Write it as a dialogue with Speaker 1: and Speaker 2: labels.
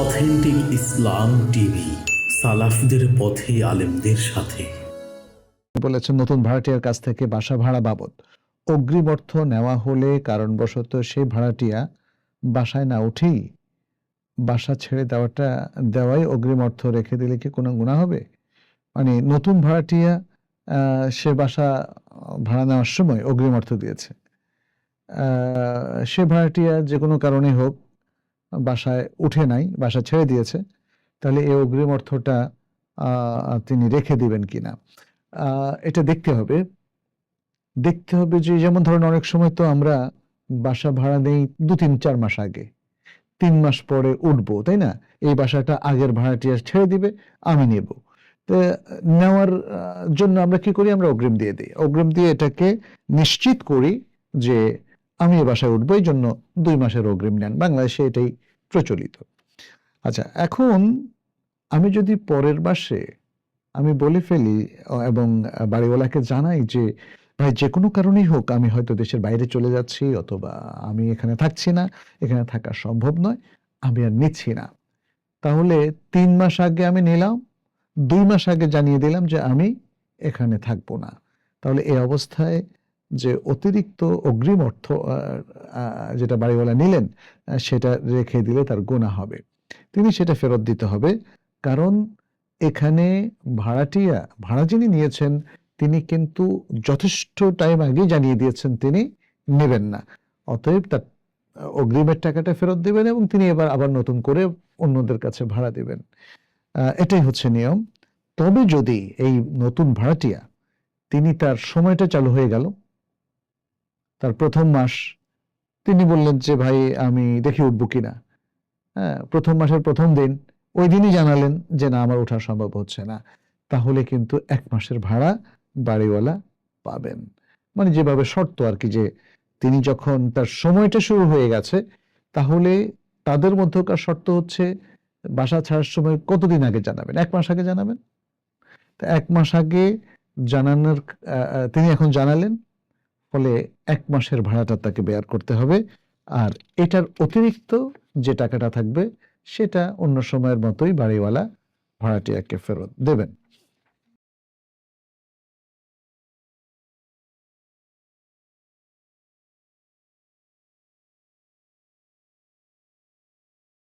Speaker 1: Authentic ইসলাম TV, সালাফদের পথে আলেমদের সাথে।
Speaker 2: বলেছেন, নতুন ভাড়াটিয়ার কাছ থেকে বাসা ভাড়া বাবদ। অগ্রিম অর্থ নেওয়া হলে কারণবশত সেই ভাড়াটিয়া বাসায় না উঠেই বাসা ছেড়ে দেওয়াটা, দেওয়াই অগ্রিম অর্থ রেখে দিলে কি কোনো গুণা হবে? মানে নতুন ভাড়াটিয়া সে বাসা ভাড়া নেওয়ার সময় অগ্রিম অর্থ দিয়েছে। সে ভাড়াটিয়া যে কোনো কারণে হোক বাসায় উঠে নাই, বাসা ছেড়ে দিয়েছে। তাহলে এই অগ্রিম অর্থটা তিনি রেখে দিবেন কিনা? এটা দেখতে হবে। দেখতে হবে যে, যেমন ধরেন অনেক সময় তো আমরা বাসা ভাড়া নেই দু তিন, চার মাস আগে। তিন মাস পরে উঠবো, তাই না? এই বাসাটা আগের ভাড়াটিয়া ছেড়ে দিবে, আমি নেব। নেওয়ার জন্য আমরা কি করি? আমরা অগ্রিম দিয়ে দিই। অগ্রিম দিয়ে এটাকে নিশ্চিত করি যে, আমি এ বাসায় উঠবো, এই জন্য দুই মাসের অগ্রিম নেন। বাংলাদেশে এটাই প্রচলিত। আচ্ছা এখন আমি যদি পরের মাসে আমি বলে ফেলি এবং বাড়িওয়ালাকে জানাই যে, ভাই, যে কোনো কারণেই হোক, আমি হয়তো দেশের বাইরে চলে যাচ্ছি, অথবা আমি এখানে থাকছি না, এখানে থাকা সম্ভব নয়, আমি আর নিচ্ছি না। তাহলে তিন মাস আগে আমি নিলাম, দুই মাস আগে জানিয়ে দিলাম যে, আমি এখানে থাকব না। তাহলে এই অবস্থায় যে অতিরিক্ত অগ্রিম অর্থ যেটা বাড়িওয়ালা নিলেন সেটা রেখে দিলে তার গোনা হবে। তিনি সেটা ফেরত দিতে হবে। কারণ এখানে ভাড়াটিয়া, ভাড়া যিনি নিয়েছেন, তিনি কিন্তু যথেষ্ট টাইম আগেই জানিয়ে দিয়েছেন তিনি নেবেন না। অতএব তার অগ্রিমের টাকাটা ফেরত দেবেন এবং তিনি এবার আবার নতুন করে অন্যদের কাছে ভাড়া দেবেন। এটাই হচ্ছে নিয়ম। তবে যদি এই নতুন ভাড়াটিয়া, তিনি তার সময়টা চালু হয়ে গেল তার প্রথম মাস, তিনি বললেন যে, ভাই, আমি দেখি উঠবো কিনা। হ্যাঁ প্রথম মাসের প্রথম দিন, ওই দিনই জানালেন যে, না, আমার ওঠা সম্ভব হচ্ছে না। তাহলে কিন্তু এক মাসের ভাড়া বাড়িওয়ালা পাবেন। মানে যেভাবে শর্ত আর কি যে, তিনি যখন তার সময়টা শুরু হয়ে গেছে, তাহলে তাদের মধ্যকার শর্ত হচ্ছে, বাসা ছাড়ার সময় কতদিন আগে জানাবেন? এক মাস আগে জানাবেন? তো এক মাস আগে জানানোর তিনি এখন জানালেন ফলে এক মাসের ভাড়াটা তাকে বেয়ার করতে হবে। আর এটার অতিরিক্ত যে টাকাটা থাকবে, সেটা অন্য সময়ের মতোই বাড়িওয়ালা ভাড়াটিয়াকে ফেরত দেবেন।